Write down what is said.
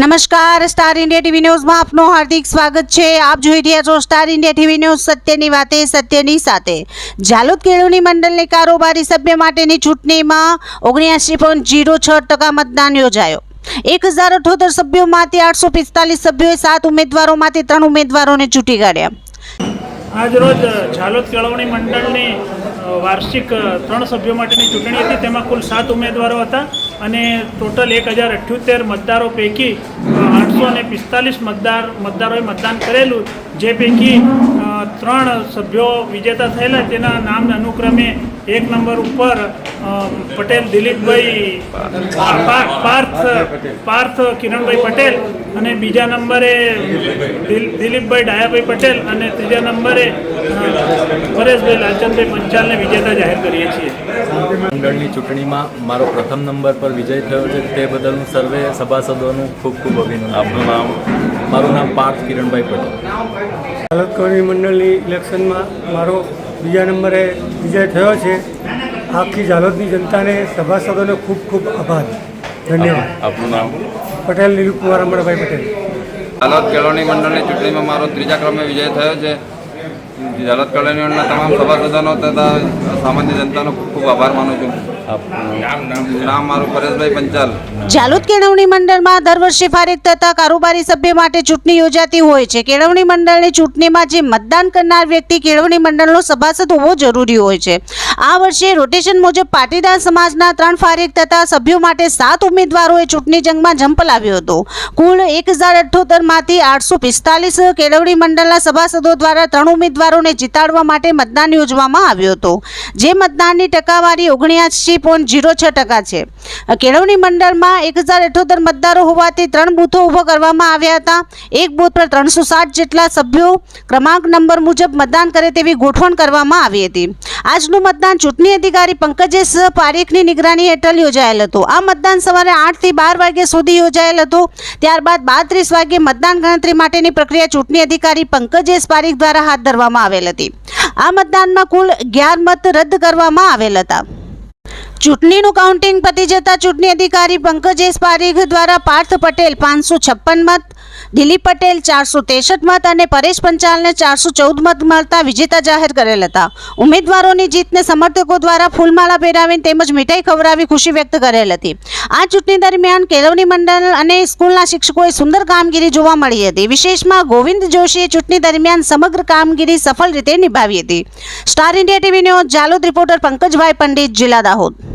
નમસ્કાર, star India TV ન્યૂઝમાં આપનું હાર્દિક સ્વાગત છે. આપ જોઈ રહ્યા છો સ્ટાર ઇન્ડિયા ટીવી ન્યૂઝ સત્યની વાતે, સત્યની સાથે. જાલોદ કેળવણી મંડળની કારોબારી સભ્ય માટેની ચૂંટણીમાં ઓગણ્યાસી પોઈન્ટ જીરો છ ટકા મતદાન યોજાયો. એક હજાર અઠોતેર સભ્યોમાંથી આઠસો પિસ્તાલીસ સભ્યોએ સાત ઉમેદવારોમાંથી ત્રણ ઉમેદવારોને ચૂંટી કાઢ્યા. આજરોજ ઝાલોદ કેળવણી મંડળની વાર્ષિક ત્રણ સભ્યો માટેની ચૂંટણી હતી. તેમાં કુલ સાત ઉમેદવારો હતા અને ટોટલ એક હજાર અઠ્યોતેર મતદારો પૈકી આઠસો અને પિસ્તાલીસ મતદાર, મતદારોએ મતદાન કરેલું, જે પૈકી ત્રણ સભ્યો વિજેતા થયેલા તેના નામ અનુક્રમે એક નંબર ઉપર પટેલ, દિલીપભાઈ, પાર્થ પાર્થ કિરણભાઈ પટેલ અને બીજા નંબરે દિલ- દિલીપભાઈ ડાયાભાઈ પટેલ અને ત્રીજા નંબરે પરેશભાઈ લાલચંદભાઈ પંચાલને વિજેતા જાહેર કરીએ છીએ. મંડળની ચૂંટણીમાં મારો પ્રથમ નંબર પર વિજય થયો છે. તે બદલ હું સર્વે સભાસદોનું ખૂબ ખૂબ અભિનંદન આપનું નામ મારું નામ પાર્થ કિરણભાઈ પટેલ. હાલત કરણી મંડળની ઇલેક્શનમાં મારો બીજા નંબરે વિજય થયો છે. આખી ઝાલોદની જનતાને સભાસદોને ખૂબ ખૂબ આભાર. ધન્યવાદ. આપનું નામ? પટેલ નીલુકુમાર અમરભાઈ પટેલ. ઝાલોદ કેળવણી મંડળની ચૂંટણીમાં મારો ત્રીજા ક્રમે વિજય થયો છે. ઝાલોદ કેળવણી તમામ સભાસદોનો તથા સામાન્ય જનતાનો ખૂબ ખૂબ આભાર માનું છું. કેળવણી મંડળમાં દર વર્ષે ફારિક થતા કારોબારી સભ્ય માટે ચૂંટણી યોજાતી હોય છે. કેળવણી મંડળની ચૂંટણીમાં જે મતદાન કરનાર વ્યક્તિ કેળવણી મંડળનો સભાસદ હોવો જરૂરી હોય છે. આ વર્ષે રોટેશન મુજબ પાટીદાર સમાજના ત્રણ ફારેક તથા સભ્યો માટે સાત ઉમેદવારોએ ચૂંટણી જંગમાં જંપ લાવ્યો હતો. કુલ એક હજાર અઠ્ઠોતેરમાંથી આઠસો પિસ્તાલીસ કેળવણી મંડળના સભાસદો દ્વારા ત્રણ ઉમેદવારોને જીતાડવા માટે મતદાન યોજવામાં આવ્યું હતું. જે મતદાનની ટકાવારી ઓગણ્યાસી પોઈન્ટ જીરો છ ટકા છે. કેળવણી મંડળમાં એક હજાર અઠ્યોતેર મતદારો હોવાથી ત્રણ બૂથો ઊભો કરવામાં આવ્યા હતા. એક બૂથ પર ત્રણસો સાઠ જેટલા સભ્યો ક્રમાંક નંબર મુજબ મતદાન કરે તેવી ગોઠવણ કરવામાં આવી હતી. આજનું મતદાન ચૂંટણી અધિકારી પંકજેશ પારેખની નિગરાની હેઠળ યોજાયેલ હતું. આ મતદાન સવારે આઠથી બાર વાગ્યા સુધી યોજાયેલ હતું. ત્યારબાદ બાત્રીસ વાગે મતદાન ગણતરી માટેની પ્રક્રિયા ચૂંટણી અધિકારી પંકજેશ પારેખ દ્વારા હાથ ધરવામાં આવેલ હતી. આ મતદાનમાં કુલ અગિયાર મત રદ કરવામાં આવેલ હતા. ચૂંટણીનું કાઉન્ટિંગ પતી જતા ચૂંટણી અધિકારી પંકજેશ પારીખ દ્વારા પાર્થ પટેલ પાંચસો છપ્પન મત, દિલીપ પટેલ ચારસો ત્રેસઠ મત અને પરેશ પંચાલને ચારસો ચૌદ મત મળતા વિજેતા જાહેર કરેલ હતા. ઉમેદવારોની જીતને સમર્થકો દ્વારા ફૂલમાળા પહેરાવીને તેમજ મીઠાઈ ખવડાવી ખુશી વ્યક્ત કરેલ હતી. આ ચૂંટણી દરમિયાન કેળવણી મંડળ અને સ્કૂલના શિક્ષકોએ સુંદર કામગીરી જોવા મળી હતી. વિશેષમાં ગોવિંદ જોશીએ ચૂંટણી દરમિયાન સમગ્ર કામગીરી સફળ રીતે નિભાવી હતી. Star India TV news, Jhalod reporter Pankajbhai Pandit, જિલ્લા દાહોદ.